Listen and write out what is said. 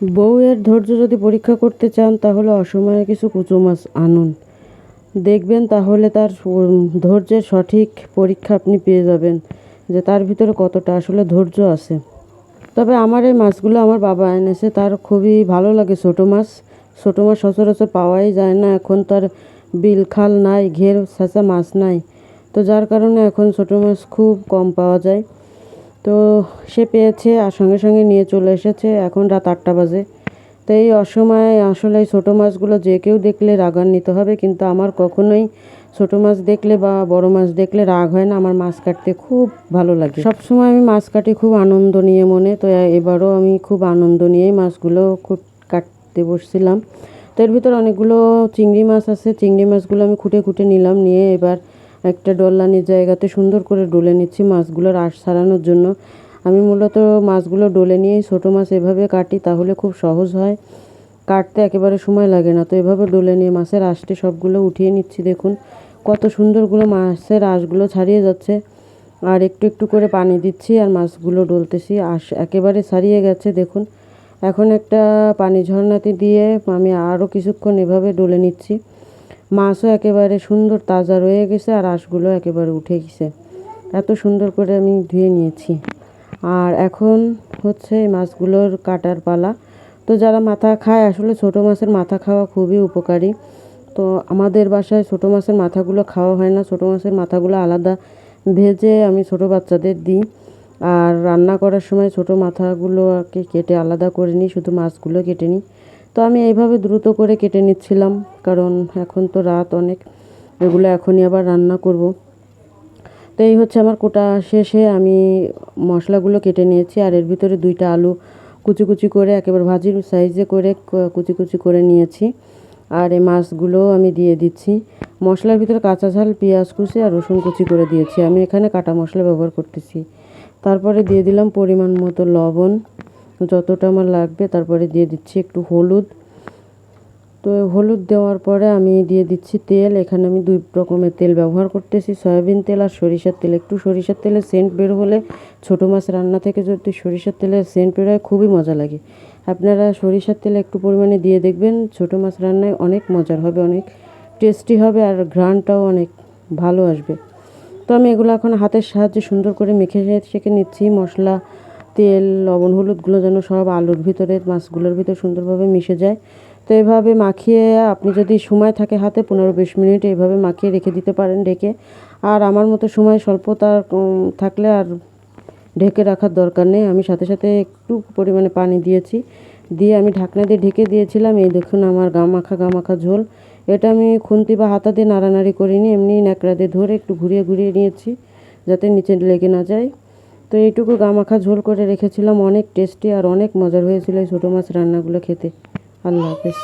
বউয়ের ধৈর্য যদি পরীক্ষা করতে চান, তাহলে অসময়ে কিছু কুচো মাছ আনুন। দেখবেন তাহলে তার ধৈর্যের সঠিক পরীক্ষা আপনি পেয়ে যাবেন, যে তার ভিতরে কতটা আসলে ধৈর্য আছে। তবে আমার এই মাছগুলো আমার বাবা এনেছে, তার খুবই ভালো লাগে ছোটো মাছ। ছোটো মাছ সচরাচর পাওয়াই যায় না, এখন তার বিল খাল নাই, ঘের ছাঁচা মাছ নাই। তো যার কারণে এখন ছোটো মাছ খুব কম পাওয়া যায়। তো সে পেয়েছে আর সঙ্গে সঙ্গে নিয়ে চলে এসেছে। এখন রাত আটটা বাজে। তো এই অসময়ে আসলে এই ছোটো মাছগুলো যে কেউ দেখলে রাগান্বিত হবে, কিন্তু আমার কখনোই ছোটো মাছ দেখলে বা বড় মাছ দেখলে রাগ হয় না। আমার মাছ কাটতে খুব ভালো লাগে। সবসময় আমি মাছ কাটি খুব আনন্দ নিয়ে মনে। তো এবারও আমি খুব আনন্দ নিয়েই মাছগুলো খুব কাটতে বসছিলাম। তো এর ভিতর অনেকগুলো চিংড়ি মাছ আছে। চিংড়ি মাছগুলো আমি খুঁটে খুঁটে নিলাম। নিয়ে এবার একটা ডল্লানির জায়গাতে সুন্দর করে ডলে নিচ্ছি মাছগুলোর আঁশ ছাড়ানোর জন্য। আমি মূলত মাছগুলো ডলে নিয়েই ছোটো মাছ এভাবে কাটি, তাহলে খুব সহজ হয়। কাটতে একেবারে সময় লাগে না, তো এভাবে ডলে নিয়ে মাছের আঁশটি সবগুলো উঠিয়ে নিচ্ছি, দেখুন। কত সুন্দরগুলো মাছের আঁশগুলো ছাড়িয়ে যাচ্ছে। আর একটু একটু করে পানি দিচ্ছি আর মাছগুলো ডলতেছি, আঁশ একেবারে ছাড়িয়ে গেছে, দেখুন। এখন একটা পানি ঝর্ণাতে দিয়ে আমি আরও কিছুক্ষণ এভাবে ডলে নিচ্ছি। মাছও একেবারে সুন্দর, তাজা রয়ে গেছে আর আঁশগুলো একেবারে উঠে গেছে। এত সুন্দর করে আমি ধুয়ে নিয়েছি। আর এখন হচ্ছে এই মাছগুলোর কাটার পালা। তো যারা মাথা খায়, আসলে ছোটো মাছের মাথা খাওয়া খুবই উপকারী। তো আমাদের বাসায় ছোটো মাছের মাথাগুলো খাওয়া হয় না। ছোটো মাছের মাথাগুলো আলাদা ভেজে আমি ছোটো বাচ্চাদের দিই। আর রান্না করার সময় ছোটো মাথাগুলোকে কেটে আলাদা করে নিই, শুধু মাছগুলো কেটে নিই। তো আমি এইভাবে দ্রুত করে কেটে নিচ্ছিলাম, কারণ এখন তো রাত অনেক, এগুলো এখনই আবার রান্না করব। তো এই হচ্ছে আমার কোটা শেষে আমি মশলাগুলো কেটে নিয়েছি, আর এর ভিতরে দুইটা আলু কুচি কুচি করে, একেবারে ভাজির সাইজে করে কুচি কুচি করে নিয়েছি। আর এই মাছগুলো আমি দিয়ে দিচ্ছি। মশলার ভিতরে কাঁচা ঝাল, পেঁয়াজ কুচি আর রসুন কুচি করে দিয়েছি। আমি এখানে কাটা মশলা ব্যবহার করতেছি। তারপরে দিয়ে দিলাম পরিমাণ মতো লবণ। যতটা আমার লাগবে তারপরে দিয়ে দিচ্ছি একটু হলুদ। তো হলুদ দেওয়ার পরে আমি দিয়ে দিচ্ছি তেল। এখানে আমি দুই রকমের তেল ব্যবহার করতেছি, সয়াবিন তেল আর সরিষার তেল। একটু সরিষার তেলের সেন্ট বের হলে ছোটো মাছ রান্না থেকে যদি সরিষার তেলের সেন্ট বেরোয় খুবই মজা লাগে। আপনারা সরিষার তেল একটু পরিমাণে দিয়ে দেখবেন, ছোটো মাছ রান্নায় অনেক মজার হবে, অনেক টেস্টি হবে আর ঘ্রাণটাও অনেক ভালো আসবে। তো আমি এগুলো এখন হাতের সাহায্যে সুন্দর করে মেখে শেখে নিচ্ছি। মশলা তেল, লবণ, হলুদগুলো যেন সব আলুর ভিতরে, মাছগুলোর ভিতরে সুন্দরভাবে মিশে যায়। তো এভাবে মাখিয়ে আপনি যদি সময় থাকে হাতে, পনেরো বিশ মিনিট এইভাবে মাখিয়ে রেখে দিতে পারেন ঢেকে আর আমার মতো সময় স্বল্পতা থাকলে আর ঢেকে রাখার দরকার নেই। আমি সাথে সাথে একটু পরিমাণে পানি দিয়েছি। দিয়ে আমি ঢাকনা দিয়ে ঢেকে দিয়েছিলাম। এই দেখুন আমার গা মাখা গা মাখা ঝোল। এটা আমি খুন্তি বা হাতা দিয়ে নাড়ানাড়ি করিনি। এমনি ন্যাকড়া দিয়ে ধরে একটু ঘুরিয়ে ঘুরিয়ে নিয়েছি যাতে নিচে লেগে না যায়। তো এইটুকু গামাখা ঝোল করে রেখেছিলাম। অনেক টেস্টি আর অনেক মজার হয়েছিল এই ছোটো মাছ রান্নাগুলো খেতে। আল্লাহ হাফেজ।